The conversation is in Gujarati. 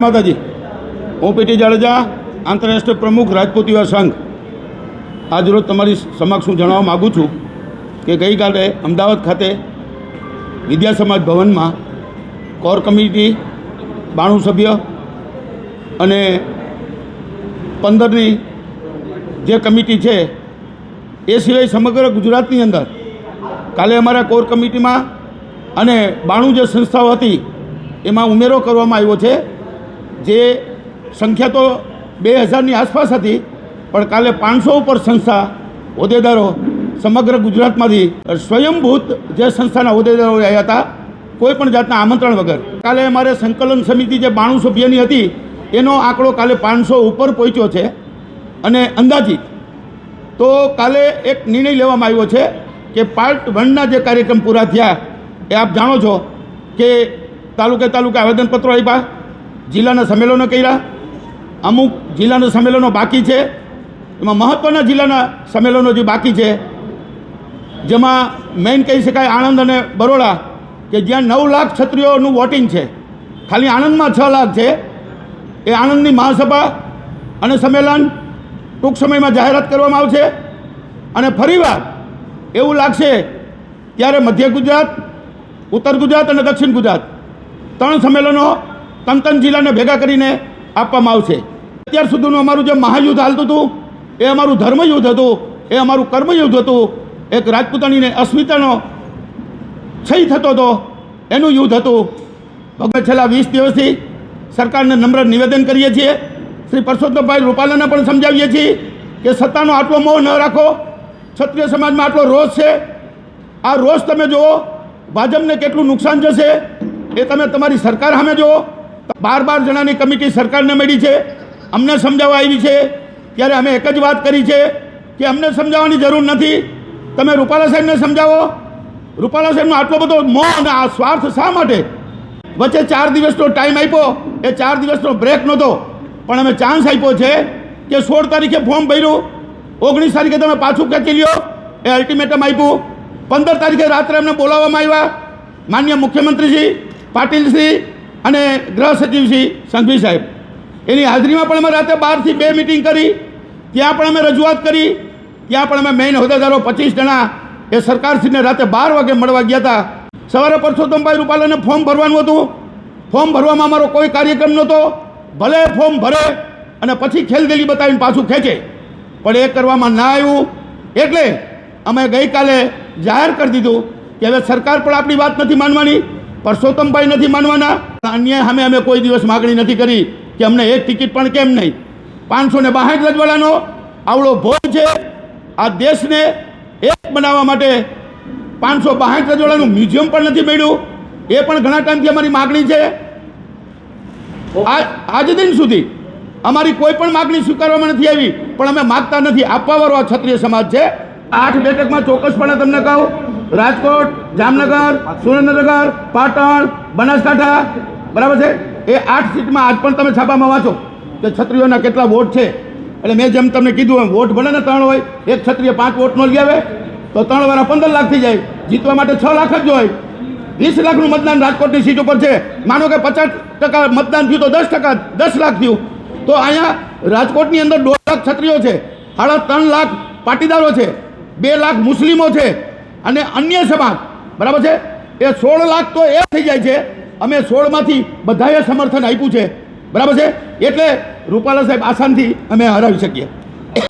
માતાજી, હું પીટી જાડેજા, આંતરરાષ્ટ્રીય પ્રમુખ રાજપૂત યુવા સંઘ આજરોજ તમારી સમક્ષ હું જણાવવા માગું છું કે ગઈકાલે અમદાવાદ ખાતે વિદ્યા સમાજ ભવનમાં કોર કમિટી બાણું સભ્ય અને પંદરની જે કમિટી છે, એ સિવાય સમગ્ર ગુજરાતની અંદર કાલે અમારા કોર કમિટીમાં અને બાણું જે સંસ્થાઓ હતી, એમાં ઉમેરો કરવામાં આવ્યો છે. જે સંખ્યા તો બે હજારની આસપાસ હતી, પણ કાલે પાંચસો ઉપર સંસ્થા હોદ્દેદારો સમગ્ર ગુજરાતમાંથી સ્વયંભૂત જે સંસ્થાના હોદ્દેદારો આવ્યા હતા, કોઈ પણ જાતના આમંત્રણ વગર. કાલે અમારે સંકલન સમિતિ જે બાણું સભ્યની હતી, એનો આંકડો કાલે પાંચસો ઉપર પહોંચ્યો છે. અને અંદાજિત તો કાલે એક નિર્ણય લેવામાં આવ્યો છે કે પાર્ટ વનના જે કાર્યક્રમ પૂરા થયા, એ આપ જાણો છો કે તાલુકે તાલુકે આવેદનપત્રો આપ્યા જિલ્લાના સંમેલનો કર્યા. અમુક જિલ્લાના સંમેલનો બાકી છે. એમાં મહત્ત્વના જિલ્લાના સંમેલનો જે બાકી છે, જેમાં મેઇન કહી શકાય આણંદ અને બરોડા, કે જ્યાં નવ લાખ ક્ષત્રિયોનું વોટિંગ છે. ખાલી આણંદમાં છ લાખ છે. એ આણંદની મહાસભા અને સંમેલન ટૂંક સમયમાં જાહેરાત કરવામાં આવશે. અને ફરીવાર એવું લાગશે ત્યારે મધ્ય ગુજરાત, ઉત્તર ગુજરાત અને દક્ષિણ ગુજરાત, ત્રણ સંમેલનો ત્રણ જિલ્લાને ભેગા કરીને આપવામાં આવશે. અત્યાર સુધીનું અમારું જે મહાયુદ્ધ હાલતું હતું, એ અમારું ધર્મયુદ્ધ હતું, એ અમારું કર્મયુદ્ધ હતું, એક રાજપૂતાણીને અસ્મિતાનો ક્ષય થતો હતો, એનું યુદ્ધ હતું. ભગત છેલ્લા વીસ દિવસથી સરકારને નમ્ર નિવેદન કરીએ છીએ. શ્રી પરસોત્તમભાઈ રૂપાલાને પણ સમજાવીએ છીએ કે સત્તાનો આટલો મોહ ન રાખો. ક્ષત્રિય સમાજમાં આટલો રોષ છે. આ રોષ તમે જુઓ, ભાજપને કેટલું નુકસાન જશે, એ તમે તમારી સરકાર સામે જુઓ. બાર બાર જણાની કમિટી સરકારને મળી છે. અમને સમજાવવા આવી છે. ત્યારે અમે એક જ વાત કરી છે કે અમને સમજાવવાની જરૂર નથી. તમે રૂપાલા સાહેબને સમજાવો. રૂપાલા સાહેબનો આટલો બધો મોહ અને આ સ્વાર્થ શા માટે? વચ્ચે ચાર દિવસનો ટાઈમ આપ્યો. એ ચાર દિવસનો બ્રેક નહોતો. પણ અમે ચાન્સ આપ્યો છે કે સોળ તારીખે ફોર્મ ભર્યું. ઓગણીસ તારીખે તમે પાછું ખેંચી લ્યો. એ અલ્ટિમેટમ આપ્યું. પંદર તારીખે રાત્રે અમને બોલાવવામાં આવ્યા. માન્ય મુખ્યમંત્રીશ્રી, પાટીલશ્રી અને ગૃહ સચિવશ્રી સંઘવી સાહેબ. એની હાજરીમાં પણ અમે રાતે બારથી બે મિટિંગ કરી, ત્યાં પણ અમે રજૂઆત કરી, ત્યાં પણ અમે મેઇન હોદ્દેદારો પચીસ જણા એ સરકારશ્રીને રાતે બાર વાગે મળવા ગયા હતા. સવારે પરસોત્તમભાઈ રૂપાલાને ફોર્મ ભરવાનું હતું. ફોર્મ ભરવામાં અમારો કોઈ કાર્યક્રમ નહોતો. ભલે ફોર્મ ભરે અને પછી ખેલદેલી બતાવીને પાછું ખેંચે. પણ એ કરવામાં ના આવ્યું. એટલે અમે ગઈકાલે જાહેર કરી દીધું કે હવે સરકાર પણ આપણી વાત નથી માનવાની, પરસોત્તમભાઈ નથી માનવાના અન્ય સામે અમે કોઈ દિવસ માગણી નથી કરી કે અમને એક ટિકિટ પણ કેમ નહીં. પાંચસો ને બાસઠ રજવાડાનો આવડો ભોગ છે. આ દેશને એક બનાવવા માટે પાંચસો બાસઠ રજવાડાનું મ્યુઝિયમ પણ નથી મળ્યું. એ પણ ઘણા ટાઈમથી અમારી માગણી છે. આજ દિન સુધી અમારી કોઈ પણ માગણી સ્વીકારવામાં નથી આવી, પણ અમે માગતા નથી. આપવાવાળો આ ક્ષત્રિય સમાજ છે. આઠ બેઠકમાં ચોક્કસપણે તમને કહું રાજકોટ, જામનગર, સુરેન્દ્રનગર, પાટણ, બનાસકાંઠા, બરાબર છે? એ આઠ સીટમાં આજ પણ તમે છાપામાં વાંચો કે છત્રીઓના કેટલા વોટ છે? એટલે મેં જેમ તમને કીધું એમ વોટ ભલે ને ત્રણ હોય, એક છત્રીએ પાંચ વોટનો લઈ આવે, તો ત્રણ વાળા પંદર લાખ થઈ જાય. જીતવા માટે છ લાખ જ હોય. વીસ લાખનું મતદાન રાજકોટની સીટ ઉપર છે. માનો કે પચાસ ટકા મતદાન થયું તો દસ ટકા, દસ લાખ થયું. તો અહીંયા રાજકોટની અંદર દોઢ લાખ છત્રીઓ છે. સાડા ત્રણ લાખ પાટીદારો છે. બે લાખ મુસ્લિમો છે. અને અન્ય સમાજ, બરાબર છે? એ સોળ લાખ તો એ થઈ જાય છે. અમે સોળમાંથી બધાએ સમર્થન આપ્યું છે. બરાબર છે? એટલે રૂપાલા સાહેબ આસાનથી અમે હરાવી શકીએ.